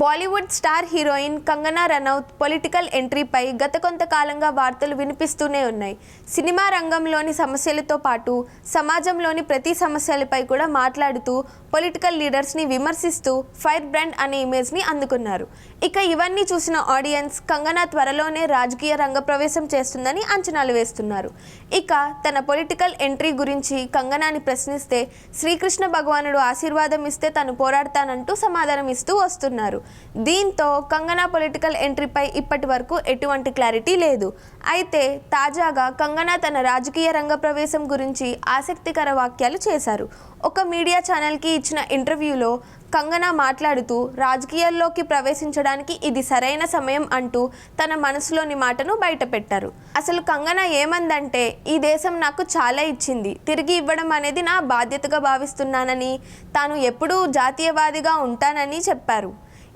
Bollywood star heroine Kangana Ranaut political ఎంట్రీపై గత కొంతకాలంగా వార్తలు వినిపిస్తూనే ఉన్నాయి. సినిమా రంగంలోని సమస్యలతో పాటు సమాజంలోని ప్రతి సమస్యలపై కూడా మాట్లాడుతూ పొలిటికల్ లీడర్స్ని విమర్శిస్తూ ఫైర్ బ్రాండ్ అనే ఇమేజ్ని అందుకున్నారు. ఇక ఇవన్నీ చూసిన ఆడియన్స్ కంగనా త్వరలోనే రాజకీయ రంగ ప్రవేశం చేస్తుందని అంచనాలు వేస్తున్నారు. ఇక తన పొలిటికల్ ఎంట్రీ గురించి కంగనాని ప్రశ్నిస్తే శ్రీకృష్ణ భగవానుడు ఆశీర్వాదం ఇస్తే తను పోరాడతానంటూ సమాధానం ఇస్తూ వస్తున్నారు. దీంతో కంగనా పొలిటికల్ ఎంట్రీపై ఇప్పటి వరకు ఎటువంటి క్లారిటీ లేదు. అయితే తాజాగా కంగనా తన రాజకీయ రంగ ప్రవేశం గురించి ఆసక్తికర వాక్యాలు చేశారు. ఒక మీడియా ఛానల్కి ఇచ్చిన ఇంటర్వ్యూలో కంగనా మాట్లాడుతూ రాజకీయాల్లోకి ప్రవేశించడానికి ఇది సరైన సమయం అంటూ తన మనసులోని మాటను బయటపెట్టారు. అసలు కంగనా ఏమందంటే ఈ దేశం నాకు చాలా ఇచ్చింది. తిరిగి ఇవ్వడం అనేది నా బాధ్యతగా భావిస్తున్నానని తాను ఎప్పుడూ జాతీయవాదిగా ఉంటానని చెప్పారు.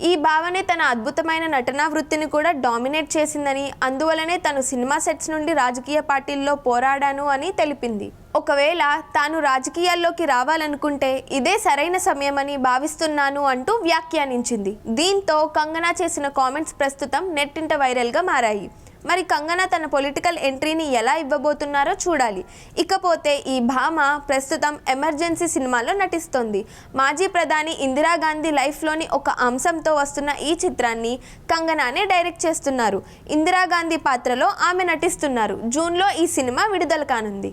ఈ భావనే తన అద్భుతమైన నటనా వృత్తిని కూడా డామినేట్ చేసిందని అందువలనే తను సినిమా సెట్స్ నుండి రాజకీయ పార్టీల్లో పోరాడాను అని తెలిపింది. ఒకవేళ తాను రాజకీయాల్లోకి రావాలనుకుంటే ఇదే సరైన సమయమని భావిస్తున్నాను అంటూ వ్యాఖ్యానించింది. దీంతో కంగనా చేసిన కామెంట్స్ ప్రస్తుతం నెట్టింట వైరల్గా మారాయి. మరి కంగనా తన పొలిటికల్ ఎంట్రీని ఎలా ఇవ్వబోతున్నారో చూడాలి. ఇకపోతే ఈ భామ ప్రస్తుతం ఎమర్జెన్సీ సినిమాలో నటిస్తోంది. మాజీ ప్రధాని ఇందిరాగాంధీ లైఫ్లోని ఒక అంశంతో వస్తున్న ఈ చిత్రాన్ని కంగనానే డైరెక్ట్ చేస్తున్నారు. ఇందిరాగాంధీ పాత్రలో ఆమె నటిస్తున్నారు. జూన్లో ఈ సినిమా విడుదల కానుంది.